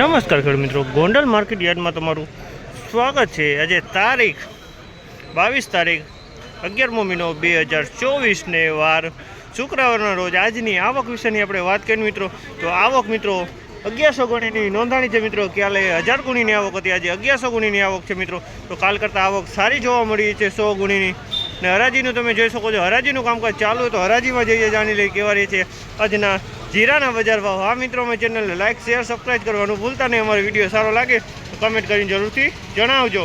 નમસ્કાર ખેડૂત મિત્રો. ગોંડલ માર્કેટ યાર્ડમાં તમારું સ્વાગત છે. આજે તારીખ બાવીસ તારીખ અગિયારમો મહિનો બે હજાર ચોવીસને વાર શુક્રવારના રોજ આજની આવક વિશેની આપણે વાત કરીએ મિત્રો. તો આવક મિત્રો અગિયારસો ગુણીની નોંધાણી છે મિત્રો. કાલે હજાર ગુણીની આવક હતી. આજે અગિયારસો ગુણીની આવક છે મિત્રો. તો કાલ કરતાં આવક સારી જોવા મળી છે સો ગુણીની. ને હરાજીનું તમે જોઈ શકો છો. હરાજીનું કામકાજ ચાલુ હોય તો હરાજીમાં જઈએ, જાણી લઈએ કેવા રહે છે આજના જીરાના બજાર ભાવ. હા મિત્રો અમે ચેનલને લાઇક શેર સબસ્ક્રાઈબ કરવાનું ભૂલતા નહીં. અમારો વીડિયો સારો લાગે તો કમેન્ટ કરીને જરૂરથી જણાવજો.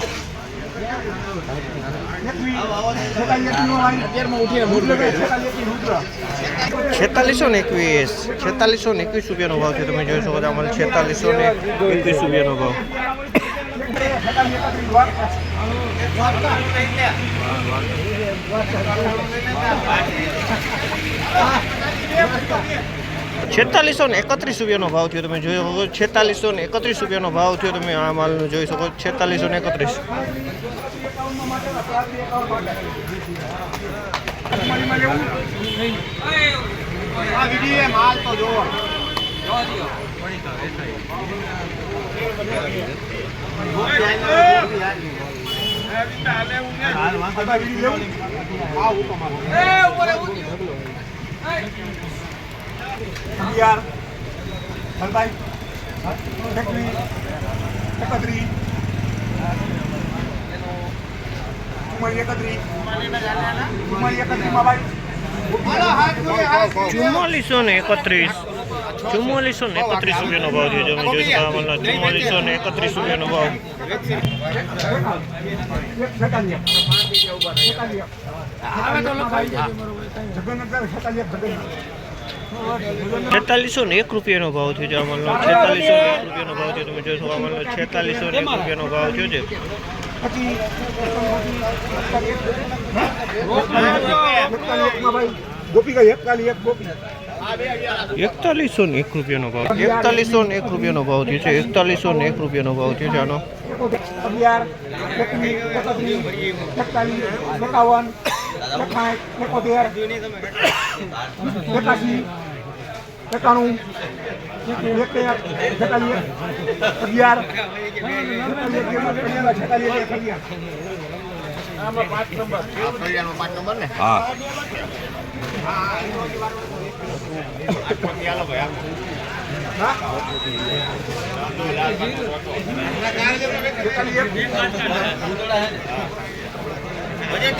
છેતાલીસો ને એકવીસ. છેતાલીસો ને એકવીસ રૂપિયાનો ભાવ છે, તમે જોઈ શકો છો અમારે છેતાલીસો ને એકવીસ રૂપિયાનો ભાવ. છેતાલીસો ને એકત્રીસ રૂપિયાનો ભાવ થયો તમે જોઈ શકો છેતાલીસો ને એકત્રીસ રૂપિયાનો ભાવ થયો તમે આ માલનો જોઈ શકો છેતાલીસો ને એકત્રીસ અગિયાર એકવીસ એકત્રીસ ચુમ્માલીસ એકત્રીસ ચુમ્માલીસ એકત્રીસમાં ભાઈ. ચુમ્માલીસો ને એકત્રીસ ચુમ્માલીસો ને એકત્રીસ. રૂપિયાનો ભાવ થયો તમે જોઈ શકો આ માલનો ચુમ્માલીસો ને એકત્રીસ રૂપિયાનો ભાવ. જગન્નાથ છેતાલીસ ને એક રૂપિયાનો ભાવ થયો છે આ માલનો છેતાલીસો ને એક રૂપિયાનો ભાવ થયો, તમે શકો આ છેતાલીસો ને એક રૂપિયાનો ભાવ થયો છે. એકતાલીસ એક એકતાલીસો ને એક રૂપિયાનો ભાવ એકતાલીસો ને એક રૂપિયાનો ભાવ થયો છે. એકતાલીસો ને એક રૂપિયાનો ભાવ થયો છે આનો. અગિયાર એકતાલીસ, એકાવન એકાઠ એકોતેર એકાશી એકાણું અગિયાર અગિયાર છેતાલીસ એક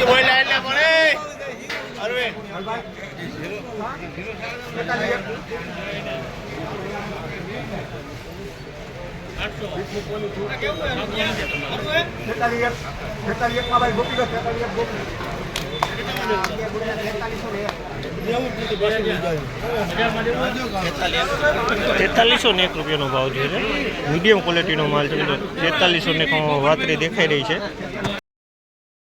તેતાલીસો ને એક રૂપિયાનો ભાવ થયો છે મીડિયમ ક્વોલિટીનો માલ છે મિત્રો તેતાલીસો ને વાતરી દેખાઈ રહી છે